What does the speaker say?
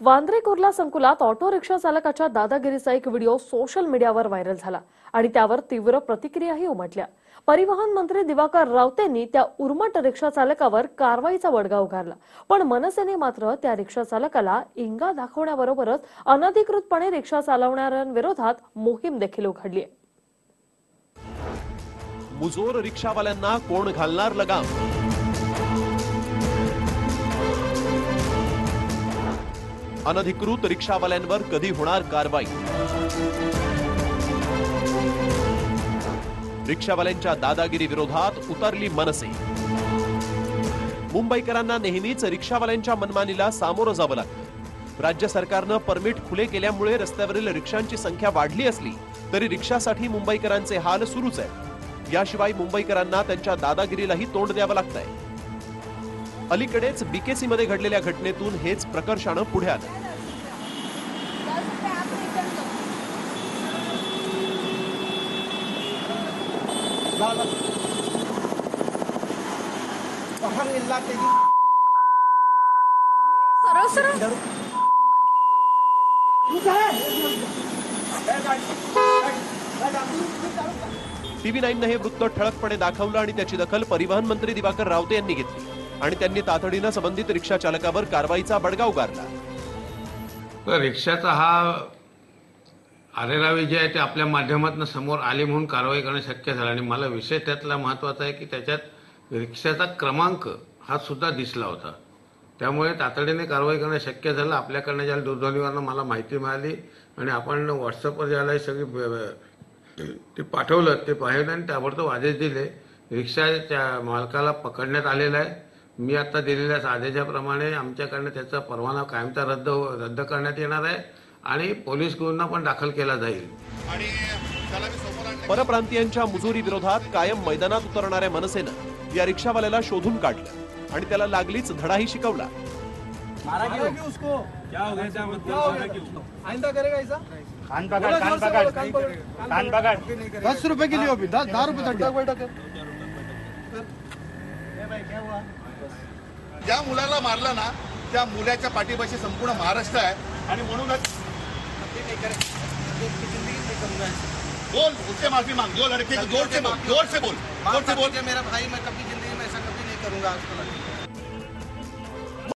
वांद्रे कुर्ला संकुलात auto rickshaw चालकाच्या दादागिरीचा एक व्हिडिओ सोशल मीडियावर व्हायरल झाला आणि त्यावर तीव्र प्रतिक्रियाही उमटल्या. परिवहन मंत्री दिवाकर रावतेंनी त्या उर्मट रिक्षा चालकावर कारवाईचा वडगा उगारला पण मनसेने मात्र त्या रिक्षा चालकाला इंगा दाखवण्याबरोबरच अनधिकृतपणे रिक्षा चालवणाऱ्यांविरोधात मोहीम देखील उघडली आहे. मुजोर रिक्षावाल्यांना कोण घालणार लगाम? अनधिकृत रिक्षावाल्यांवर कधी होणार कारवाई? रिक्षावाल्यांच्या दादागिरी विरोधात उतरली मनसे. मुंबईकरांना नेहमीच रिक्षावाल्यांच्या मनमानीला सामोरं जावं लागतं. राज्य सरकारनं परमिट खुले केल्यामुळे रस्त्यावरील रिक्षांची संख्या वाढली असली तरी रिक्षासाठी मुंबईकरांचे हाल सुरूच आहेत. याशिवाय मुंबईकरांना त्यांच्या दादागिरीलाही तोंड द्यावं लागतंय. अलीकडेच बीकेसी मध्ये घडलेल्या घटनेतून हेच प्रकर्षानं पुढे आलं. टीव्ही नाईननं हे वृत्त ठळकपणे दाखवलं आणि त्याची दखल परिवहन मंत्री दिवाकर रावते यांनी घेतली. आणि त्यांनी तातडीनं संबंधित रिक्षा चालकावर कारवाईचा बडगाव गारला तर रिक्षाचा हा आरेरावी जे आहे ते आपल्या माध्यमातून समोर आले म्हणून कारवाई करणं शक्य झालं. आणि मला विशेष त्यातला महत्त्वाचा आहे की त्याच्यात रिक्षाचा क्रमांक हा सुद्धा दिसला होता. त्यामुळे तातडीने कारवाई करणं शक्य झालं. आपल्याकडनं ज्याला दूरध्वनीवरनं मला माहिती मिळाली आणि आपण व्हॉट्सअपवर ज्याला सगळी ते पाठवलं ते पाहिलं आणि ताबडतोब आदेश दिले. रिक्षाच्या मालकाला पकडण्यात आलेला आहे. मी आता दिलेल्या आदेशाप्रमाणे आमच्याकडनं त्याचा परवाना कायमचा रद्द हो- रद्द करण्यात येणार आहे आणि पोलीस गुन्हा पण दाखल केला जाईल. परप्रांतीयांच्या मुजोरी विरोधात कायम मैदानात उतरणाऱ्या मनसेनं या रिक्षावाल्याला शोधून काढलं आणि त्याला लागलीच धडाही शिकवला. हो? हो दस रुपए के लिए अभी ज्या मुलाला मारलं ना त्या मुलाच्या पाठीपाशी संपूर्ण महाराष्ट्र आहे. आणि म्हणूनच बोल उससे माफी मांग. दो लड़के जोर से बोल जोर से बोल. जोर से बोल मेरा भाई मैं कभी जिंदगी में ऐसा कभी नहीं करूंगा आज